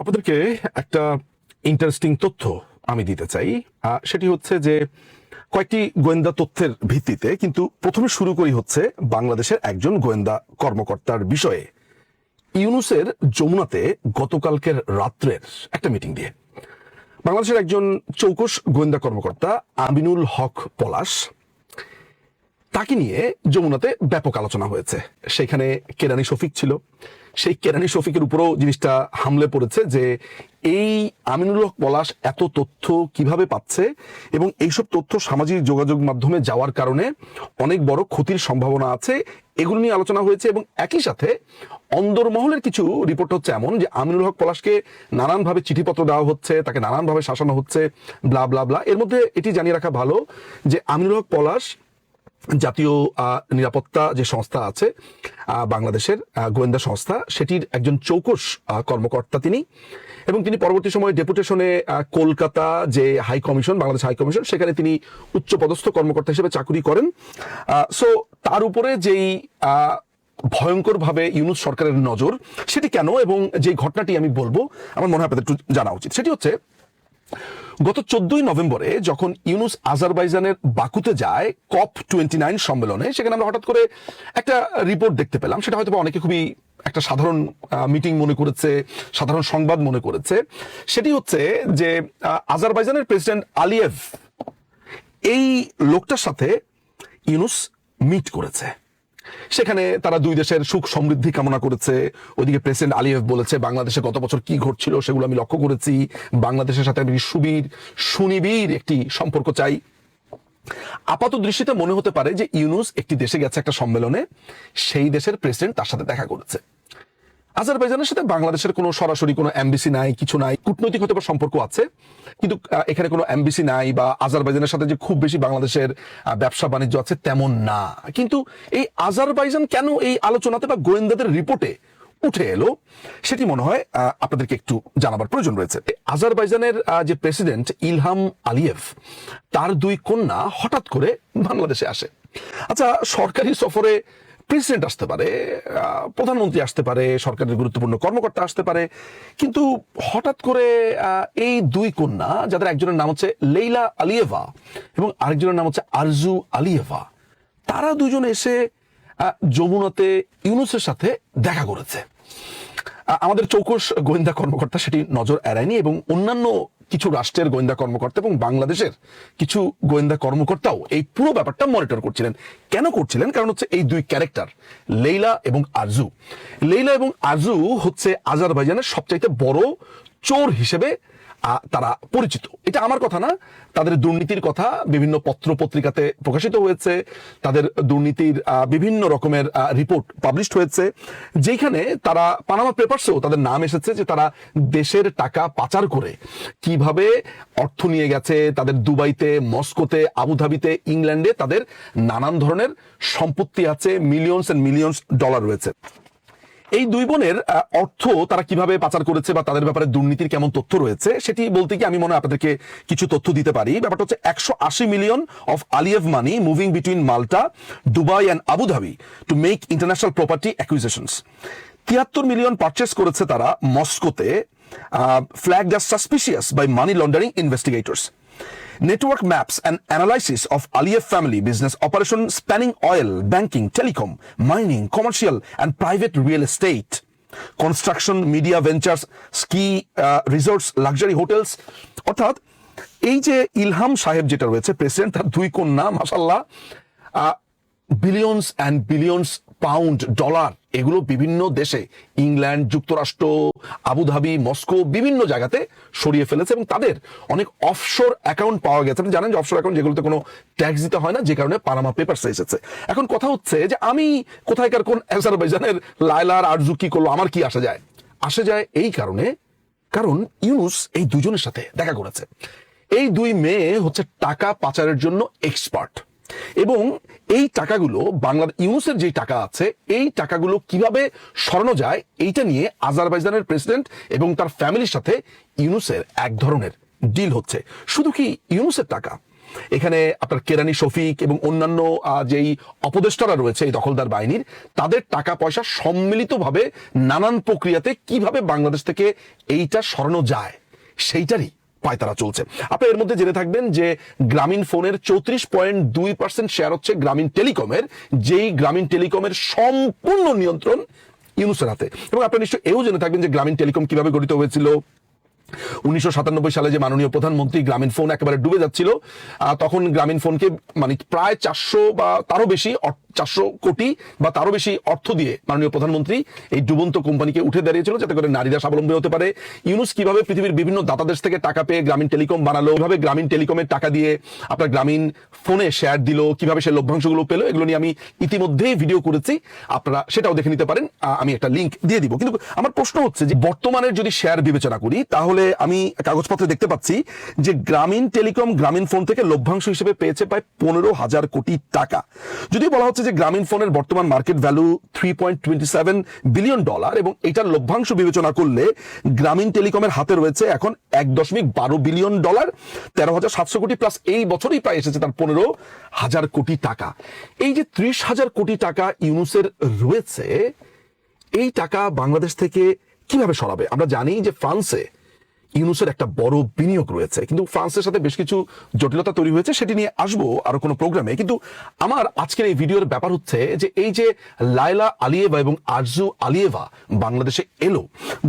আপনাদেরকে একটা ইন্টারেস্টিং তথ্য আমি দিতে চাই। সেটি হচ্ছে যে কয়েকটি গোয়েন্দা তথ্যের ভিত্তিতে কিন্তু প্রথমে শুরু করি হচ্ছে বাংলাদেশের একজন গোয়েন্দা কর্মকর্তার বিষয়ে। ইউনুসের যমুনাতে গতকালকের রাত্রের একটা মিটিং দিয়ে। বাংলাদেশের একজন চৌকস গোয়েন্দা কর্মকর্তা আমিনুল হক পলাশ তাকে নিয়ে যমুনাতে ব্যাপক আলোচনা হয়েছে। সেখানে কেরানি শফিক ছিল। সেই কেরানি শফিকের উপরও জিনিসটা হামলে পড়েছে যে এই আমিনুল হক পলাশ এত তথ্য কীভাবে পাচ্ছে এবং এইসব তথ্য সামাজিক যোগাযোগ মাধ্যমে যাওয়ার কারণে অনেক বড় ক্ষতির সম্ভাবনা আছে, এগুলো নিয়ে আলোচনা হয়েছে এবং একই সাথে অন্দরমহলের কিছু রিপোর্ট হচ্ছে এমন যে আমিনুল হক পলাশকে নানানভাবে চিঠিপত্র দেওয়া হচ্ছে, তাকে নানানভাবে শাসানো হচ্ছে, ব্লা ব্লা ব্লা। এর মধ্যে এটি জানিয়ে রাখা ভালো যে আমিনুল হক পলাশ জাতীয় নিরাপত্তা যে সংস্থা আছে বাংলাদেশের গোয়েন্দা সংস্থা, সেটির একজন চৌকস কর্মকর্তা তিনি। এবং তিনি পরবর্তী সময়ে ডেপুটেশনে কলকাতা যে high commission, Bangladesh high commission, সেখানে তিনি উচ্চপদস্থ কর্মকর্তা হিসেবে চাকুরি করেন। সো তার উপরে যেই ভয়ঙ্করভাবে ইউনুস সরকারের নজর, সেটি কেন এবং যে ঘটনাটি আমি বলব, আমার মনে হয় আপনাদের একটু জানা উচিত। সেটি হচ্ছে গত চোদ্দই নভেম্বরে যখন ইউনুস আজারবাইজানের বাকুতে যায় কপ টোয়েন্টি নাইন সম্মেলনে, সেখানে আমরা হঠাৎ করে একটা রিপোর্ট দেখতে পেলাম। সেটা হয়তো অনেকে খুবই একটা সাধারণ মিটিং মনে করেছে, সাধারণ সংবাদ মনে করেছে। সেটি হচ্ছে যে আজারবাইজানের প্রেসিডেন্ট আলিয়েভ এই লোকটার সাথে ইউনুস মিট করেছে। সেখানে তারা দুই দেশের সুখ সমৃদ্ধি কামনা করেছে। ওইদিকে প্রেসিডেন্ট আলিয়েভ বলেছে, বাংলাদেশে গত বছর কি ঘটছিল সেগুলো আমি লক্ষ্য করেছি। বাংলাদেশের সাথে আমি সুবীর, সুনিবিড় একটি সম্পর্ক চাই। আপাত দৃষ্টিতে মনে হতে পারে যে ইউনুস একটি দেশে গেছে একটা সম্মেলনে, সেই দেশের প্রেসিডেন্ট তার সাথে দেখা করেছে। আজারবাইজানের সাথে বাংলাদেশের কোনো সরাসরি কোনো এমবিসি নাই, কিছু নাই, কূটনৈতিক হয়তো বা সম্পর্ক আছে, কিন্তু এখানে কোনো এমবিসি নাই বা আজারবাইজানের সাথে যে খুব বেশি বাংলাদেশের ব্যবসা বাণিজ্য আছে তেমন না। কিন্তু এই আজারবাইজান কেন এই আলোচনাতে বা গোয়েন্দাদের রিপোর্টে উঠে এলো, সেটি মনে হয় আপনাদেরকে একটু জানাবার প্রয়োজন রয়েছে। আজারবাইজানের যে প্রেসিডেন্ট ইলহাম আলিয়েভ তার দুই কন্যা হঠাৎ করে বাংলাদেশে আসে। আচ্ছা সরকারি সফরে প্রেসিডেন্ট আসতে পারে প্রধানমন্ত্রী আসতে পারে, সরকারের গুরুত্বপূর্ণ কর্মকর্তা আসতে পারে, কিন্তু হঠাৎ করে এই দুই কন্যা, যাদের একজনের নাম হচ্ছে লেইলা আলিয়েভা এবং আরেকজনের নাম হচ্ছে আরজু আলিয়েভা, তারা দুজন এসে যমুনাতে ইউনুসের সাথে দেখা করেছে। আমাদের চৌকস গোয়েন্দা কর্মকর্তা সেটি নজর এড়ায়নি এবং অন্যান্য কিছু রাষ্ট্রের গোয়েন্দা কর্মকর্তা এবং বাংলাদেশের কিছু গোয়েন্দা কর্মকর্তাও এই পুরো ব্যাপারটা মনিটর করছিলেন। কেন করছিলেন? কারণ হচ্ছে এই দুই ক্যারেক্টার লেইলা এবং আরজু লেইলা এবং আরজু হচ্ছে আজারবাইজানের সবচাইতে বড় চোর হিসেবে তারা পরিচিত। এটা আমার কথা না। তাদের দুর্নীতির কথা বিভিন্ন পত্র পত্রিকাতে প্রকাশিত হয়েছে। তাদের দুর্নীতির বিভিন্ন রকমের রিপোর্ট পাবলিশড হয়েছে। যেখানে তারা পানামা পেপারসেও তাদের নাম এসেছে যে তারা দেশের টাকা পাচার করে। কীভাবে অর্থ নিয়ে গেছে তাদের দুবাইতে, মস্কোতে, আবুধাবিতে, ইংল্যান্ডে তাদের নানান ধরনের সম্পত্তি আছে। মিলিয়নস অ্যান্ড মিলিয়নস ডলার রয়েছে। এই দুই বোনের অর্থ তারা কীভাবে পাচার করেছে বা তাদের ব্যাপারে দুর্নীতির কেমন তথ্য রয়েছে, সেটি বলতে কি আমি মনে হয় আপনাদেরকে কিছু তথ্য দিতে পারি। ব্যাপারটা হচ্ছে একশো আশি million of Aliyev money moving between Malta Dubai and Abu Dhabi to make international property acquisitions তিয়াত্তর মিলিয়ন পারচেস করেছে তারা মস্কোতে flag as suspicious by money laundering investigators Network maps and analysis of Aliyev family business operation spanning oil, banking, telecom, mining, commercial and private real estate, construction, media ventures, ski uh, resorts, luxury hotels অর্থাৎ এই যে ইলহাম সাহেব যেটা রয়েছে president তার দুই কন্যা মাসাল্লাহ billions and billions pound dollar এগুলো বিভিন্ন দেশে, ইংল্যান্ড, যুক্তরাষ্ট্র, আবুধাবি, মস্কো, বিভিন্ন জায়গাতে সরিয়ে ফেলেছে এবং তাদের অনেক অফশোর অ্যাকাউন্ট পাওয়া গেছে। আপনি জানেন যে অফশোর অ্যাকাউন্ট যেগুলোতে কোনো ট্যাক্স দিতে হয় না, যে কারণে পানামা পেপারস এসেছে। এখন কথা হচ্ছে যে আমি কোথায়কার কোন আজারবাইজানের লায়লার আরজু কি করল, আমার কি আসা যায়? আসে যায় এই কারণে, কারণ ইউনুস এই দুজনের সাথে দেখা করেছে। এই দুই মেয়ে হচ্ছে টাকা পাচারের জন্য এক্সপার্ট এবং এই টাকাগুলো বাংলা ইউনুসের যে টাকা আছে, এই টাকাগুলো কীভাবে সরানো যায়, এইটা নিয়ে আজারবাইজানের প্রেসিডেন্ট এবং তার ফ্যামিলির সাথে ইউনুসের এক ধরনের ডিল হচ্ছে। শুধু কি ইউনুসের টাকা? এখানে আপনার কেরানি শফিক এবং অন্যান্য যেই অপদেষ্টারা রয়েছে, এই দখলদার বাহিনীর, তাদের টাকা পয়সা সম্মিলিতভাবে নানান প্রক্রিয়াতে কীভাবে বাংলাদেশ থেকে এইটা সরানো যায়, সেইটারই পায়তারা চলছে। আপনি এর মধ্যে জেনে থাকবেন যে গ্রামীণ ফোনের চৌত্রিশ পয়েন্ট দুই পার্সেন্ট শেয়ার হচ্ছে গ্রামীণ টেলিকমের, যেই গ্রামীণ টেলিকমের সম্পূর্ণ নিয়ন্ত্রণ ইউনুসের হাতে। এবং আপনি নিশ্চয়ই এও জেনে থাকবেন যে গ্রামীণ টেলিকম কীভাবে গঠিত হয়েছিল উনিশশো সাতানব্বই সালে যে মাননীয় প্রধানমন্ত্রী গ্রামীণ ফোন একেবারে ডুবে যাচ্ছিল তখন গ্রামীণ ফোনকে মানে প্রায় চারশো বা তারও বেশি চারশো কোটি বা তারও বেশি অর্থ দিয়ে মাননীয় প্রধানমন্ত্রী এই ডুবন্ত কোম্পানিকে উঠে দাঁড়িয়েছিল যাতে করে নারীরা স্বাবলম্বী হতে পারে। ইউনুস কীভাবে পৃথিবীর বিভিন্ন দাতাদেশ থেকে টাকা পেয়ে গ্রামীণ টেলিকম বানালো, কীভাবে গ্রামীণ টেলিকমের টাকা দিয়ে আপনার গ্রামীণ ফোনে শেয়ার দিল, কীভাবে সে লভ্যাংশগুলো পেল, এগুলো নিয়ে আমি ইতিমধ্যেই ভিডিও করেছি। আপনারা সেটাও দেখে নিতে পারেন। আমি একটা লিঙ্ক দিয়ে দিব। কিন্তু আমার প্রশ্ন হচ্ছে যে বর্তমানের যদি শেয়ার বিবেচনা করি, তাহলে আমি কাগজপত্রে দেখতে পাচ্ছি যে গ্রামীণ টেলিকম গ্রামীণ ফোন থেকে লভ্যাংশ হিসেবে পেয়েছে প্রায় পনেরো হাজার কোটি টাকা। যদিও বলা হচ্ছে যে গ্রামীণ ফোনের বর্তমান market value three point twenty seven billion dollar এবং এটার লভ্যাংশ বিবেচনা করলে গ্রামীণ টেলিকমের হাতে রয়েছে এখন এক দশমিক বারো বিলিয়ন ডলার তেরো হাজার সাতশো কোটি প্লাস এই বছরই প্রায় এসেছে তার পনেরো হাজার কোটি টাকা। এই যে ত্রিশ হাজার কোটি টাকা ইউনুসের রয়েছে, এই টাকা বাংলাদেশ থেকে কীভাবে সরাবে? আমরা জানি যে ফ্রান্সে ইউনুসের একটা বড় বিনিয়োগ রয়েছে। কিন্তু ফ্রান্সের সাথে বেশ কিছু জটিলতা তৈরি হয়েছে, সেটি নিয়ে আসব আরও কোনো প্রোগ্রামে। কিন্তু আমার আজকের এই ভিডিওর ব্যাপার হচ্ছে যে এই যে লায়লা আলিয়েভা এবং আরজু আলিয়েভা বাংলাদেশে এলো,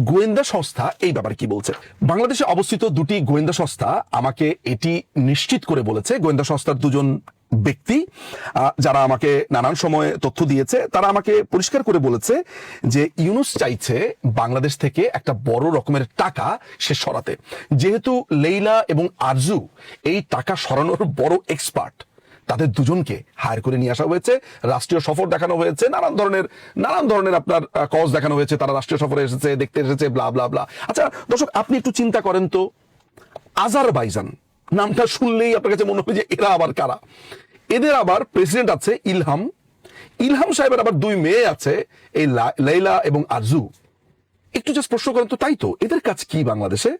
গোয়েন্দা সংস্থা এই ব্যাপারে কি বলছে? বাংলাদেশে অবস্থিত দুটি গোয়েন্দা সংস্থা আমাকে এটি নিশ্চিত করে বলেছে। গোয়েন্দা সংস্থার দুজন ব্যক্তি যারা আমাকে নানান সময়ে তথ্য দিয়েছে, তারা আমাকে পরিষ্কার করে বলেছে যে ইউনুস চাইছে বাংলাদেশ থেকে একটা বড় রকমের টাকা সে সরাতে। যেহেতু লেইলা এবং আরজু এই টাকা সরানোর বড় এক্সপার্ট তাদের দুজনকে হায়ার করে নিয়ে আসা হয়েছে। রাষ্ট্রীয় সফর দেখানো হয়েছে, নানান ধরনের নানান ধরনের আপনার কজ দেখানো হয়েছে। তারা রাষ্ট্রীয় সফরে এসেছে, দেখতে এসেছে ব্লা ব্লা ব্লা আচ্ছা দর্শক, আপনি একটু চিন্তা করেন তো। আজারবাইজান, নামটা শুনলেই আপনার কাছে মনে হবে যে এরা আবার কারা? এদের আবার প্রেসিডেন্ট আছে ইলহাম। ইলহাম সাহেবের আবার দুই মেয়ে আছে, এই লাইলা এবং আরজু। একটু জাস্ট প্রশ্ন করেন তো, তাই তো? এদের কাজ কি বাংলাদেশে?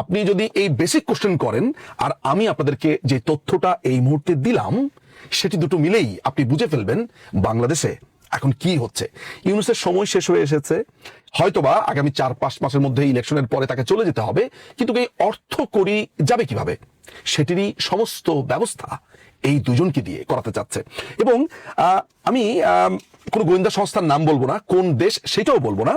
আপনি যদি এই বেসিক কোশ্চেন করেন, আর আমি আপনাদেরকে যে তথ্যটা এই মুহূর্তে দিলাম, সেটি দুটো মিলেই আপনি বুঝে ফেলবেন বাংলাদেশে। এখন কি হচ্ছে? ইউনুসের সময় শেষ হয়ে এসেছে। হয়তোবা আগামী চার, পাঁচ মাসের মধ্যে ইলেকশনের পরে তাকে চলে যেতে হবে, কিন্তু এই অর্থ করি যাবে কীভাবে? সেটিরই সমস্ত ব্যবস্থা এই দুজনকে দিয়ে করাতে চাচ্ছে। এবং আম, কোনো গোয়েন্দা সংস্থার নাম বলব না কোন দেশ সেটাও বলব না।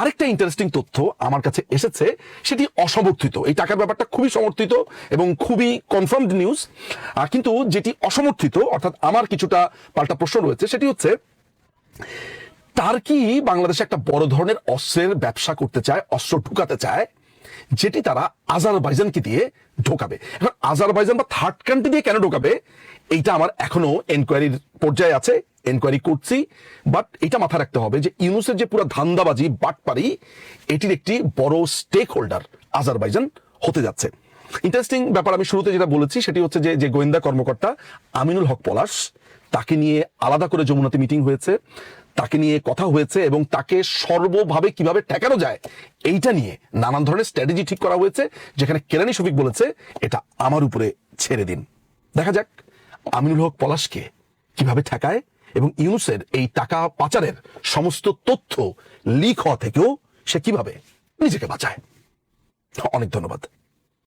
আরেকটা ইন্টারেস্টিং তথ্য আমার কাছে এসেছে সেটি অসমর্থিত। এই টাকার ব্যাপারটা খুবই সমর্থিত এবং খুবই কনফার্মড নিউজ কিন্তু যেটি অসমর্থিত অর্থাৎ আমার কিছুটা পাল্টা প্রশ্ন রয়েছে সেটি হচ্ছে টার্কি বাংলাদেশে একটা বড় ধরনের অস্ত্রের ব্যবসা করতে চায় অস্ত্র ঢুকাতে চায় যেটি তারা আজারবাইজানকে দিয়ে ঢোকাবে। এখন আজারবাইজান বা থার্ড কান্ট্রি দিয়ে কেন ঢোকাবে, এইটা আমার এখনও এনকোয়ারির পর্যায়ে আছে এনকোয়ারি করছি বাট এটা মাথায় রাখতে হবে যে ইউনুসের যে পুরো ধান্দাবাজি, বাটপারি, এটির একটি বড় স্টেক হোল্ডার আজারবাইজান হতে যাচ্ছে। ইন্টারেস্টিং ব্যাপার আমি শুরুতে যেটা বলেছি, সেটি হচ্ছে যে যে গোয়েন্দা কর্মকর্তা আমিনুল হক পলাশ, তাকে নিয়ে আলাদা করে যমুনাতে মিটিং হয়েছে। তাকে নিয়ে কথা হয়েছে এবং তাকে সর্বভাবে কীভাবে ঠেকানো যায়, এইটা নিয়ে নানান ধরনের স্ট্র্যাটেজি ঠিক করা হয়েছে, যেখানে কেরানি শফিক বলেছে, এটা আমার উপরে ছেড়ে দিন। দেখা যাক আমিনুল হক পলাশকে কীভাবে ঠেকায় এবং ইউনুসের এই টাকা পাচারের সমস্ত তথ্য লিক হওয়া থেকেও সে কীভাবে নিজেকে বাঁচায়। অনেক ধন্যবাদ।